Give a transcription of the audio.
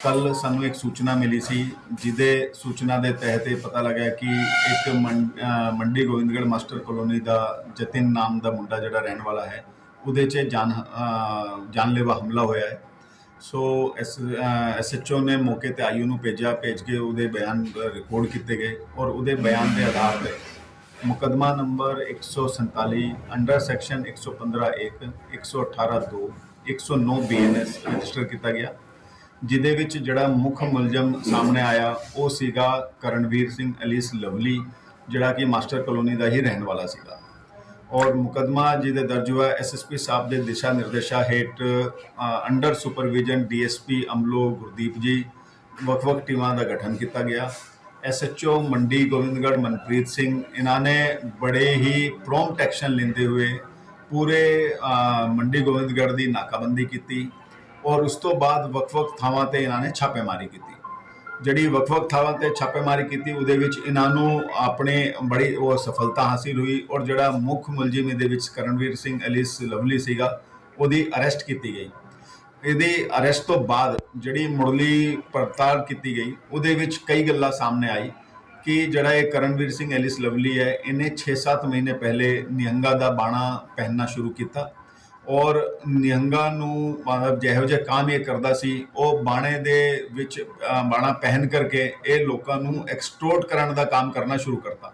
ਕੱਲ ਸਾਨੂੰ ਇੱਕ ਸੂਚਨਾ ਮਿਲੀ ਸੀ, ਜਿਹਦੇ ਸੂਚਨਾ ਦੇ ਤਹਿਤ ਇਹ ਪਤਾ ਲੱਗਿਆ ਕਿ ਇੱਕ ਮੰਡੀ ਗੋਬਿੰਦਗੜ੍ਹ ਮਾਸਟਰ ਕਲੋਨੀ ਦਾ ਜਤਿਨ ਨਾਮ ਦਾ ਮੁੰਡਾ ਜਿਹੜਾ ਰਹਿਣ ਵਾਲਾ ਹੈ, ਉਹਦੇ 'ਚ ਜਾਨ ਜਾਨਲੇਵਾ ਹਮਲਾ ਹੋਇਆ ਹੈ। ਸੋ ਐਸ ਐਸਐਚਓ ਨੇ ਮੌਕੇ ਤੇ ਆਈਓ ਨੂੰ ਭੇਜਿਆ, ਭੇਜ ਕੇ ਉਹਦੇ ਬਿਆਨ ਰਿਕਾਰਡ ਕੀਤੇ ਗਏ ਔਰ ਉਹਦੇ ਬਿਆਨ ਦੇ ਆਧਾਰ ਤੇ ਮੁਕਦਮਾ number 147 under section 115 1 118 2 109 BNS register ਕੀਤਾ ਗਿਆ। ਜਿਹਦੇ ਵਿੱਚ ਜਿਹੜਾ ਮੁੱਖ ਮੁਲਜ਼ਮ ਸਾਹਮਣੇ ਆਇਆ, ਉਹ ਸੀਗਾ ਕਰਨਵੀਰ ਸਿੰਘ ਅਲੀਸ ਲਵਲੀ, ਜਿਹੜਾ ਕਿ ਮਾਸਟਰ ਕਲੋਨੀ ਦਾ ਹੀ ਰਹਿਣ ਵਾਲਾ ਸੀਗਾ। ਔਰ ਮੁਕਦਮਾ ਜਿਹਦੇ ਦਰਜ ਹੋਇਆ ਐਸਐਸਪੀ ਸਾਹਿਬ ਦੇ ਦਿਸ਼ਾ ਨਿਰਦੇਸ਼ਾਂ ਹੇਠ under supervision DSP Amloh Gurdeep ji, ਵੱਖ-ਵੱਖ ਟੀਮਾਂ ਦਾ ਗਠਨ ਕੀਤਾ ਗਿਆ। ਐਸਐਚਓ ਮੰਡੀ ਗੋਬਿੰਦਗੜ੍ਹ ਮਨਪ੍ਰੀਤ ਸਿੰਘ, ਇਹਨਾਂ ਨੇ ਬੜੇ ਹੀ ਪ੍ਰੋਮਪਟ ਐਕਸ਼ਨ ਲੈਂਦੇ ਹੋਏ ਪੂਰੇ ਮੰਡੀ ਗੋਬਿੰਦਗੜ੍ਹ ਦੀ ਨਾਕਾਬੰਦੀ ਕੀਤੀ। ਔਰ ਉਸ ਤੋਂ ਬਾਅਦ ਵੱਖ-ਵੱਖ ਥਾਵਾਂ ਤੇ ਇਹਨਾਂ ਨੇ ਛਾਪੇਮਾਰੀ ਕੀਤੀ। ਜਿਹੜੀ ਵੱਖ-ਵੱਖ ਥਾਵਾਂ ਤੇ ਛਾਪੇਮਾਰੀ ਕੀਤੀ, ਉਹਦੇ ਵਿੱਚ ਇਹਨਾਂ ਨੂੰ ਆਪਣੇ ਬੜੀ ਉਹ ਸਫਲਤਾ ਹਾਸਿਲ ਹੋਈ ਔਰ ਜਿਹੜਾ ਮੁੱਖ ਮੁਲਜ਼ਮ ਇਹਦੇ ਵਿੱਚ ਕਰਨਵੀਰ ਸਿੰਘ ਅਲੀਸ ਲਵਲੀ ਸੀਗਾ, ਉਹਦੀ ਅਰੈਸਟ ਕੀਤੀ ਗਈ। ਇਹਦੀ ਅਰੈਸਟ ਤੋਂ ਬਾਅਦ ਜਿਹੜੀ ਮੁਰਲੀ ਪੜਤਾਲ ਕੀਤੀ ਗਈ, ਉਹਦੇ ਵਿੱਚ ਕਈ ਗੱਲਾਂ ਸਾਹਮਣੇ ਆਈ ਕਿ ਜਿਹੜਾ ਇਹ ਕਰਨਵੀਰ ਸਿੰਘ, ਐਲਿਸ ਲਵਲੀ ਹੈ, ਇਹਨੇ 6-7 ਮਹੀਨੇ ਪਹਿਲੇ ਨਿਹੰਗਾ ਦਾ ਬਾਣਾ ਪਹਿਨਣਾ ਸ਼ੁਰੂ ਕੀਤਾ ਔਰ ਨਿਹੰਗਾਂ ਨੂੰ ਮਤਲਬ ਜਿਹੋ ਜਿਹਾ ਕੰਮ ਇਹ ਕਰਦਾ ਸੀ, ਉਹ ਬਾਣੇ ਦੇ ਵਿੱਚ ਬਾਣਾ ਪਹਿਨ ਕਰਕੇ ਇਹ ਲੋਕਾਂ ਨੂੰ ਐਕਸਟੋਰਟ ਕਰਨ ਦਾ ਕੰਮ ਕਰਨਾ ਸ਼ੁਰੂ ਕਰਤਾ।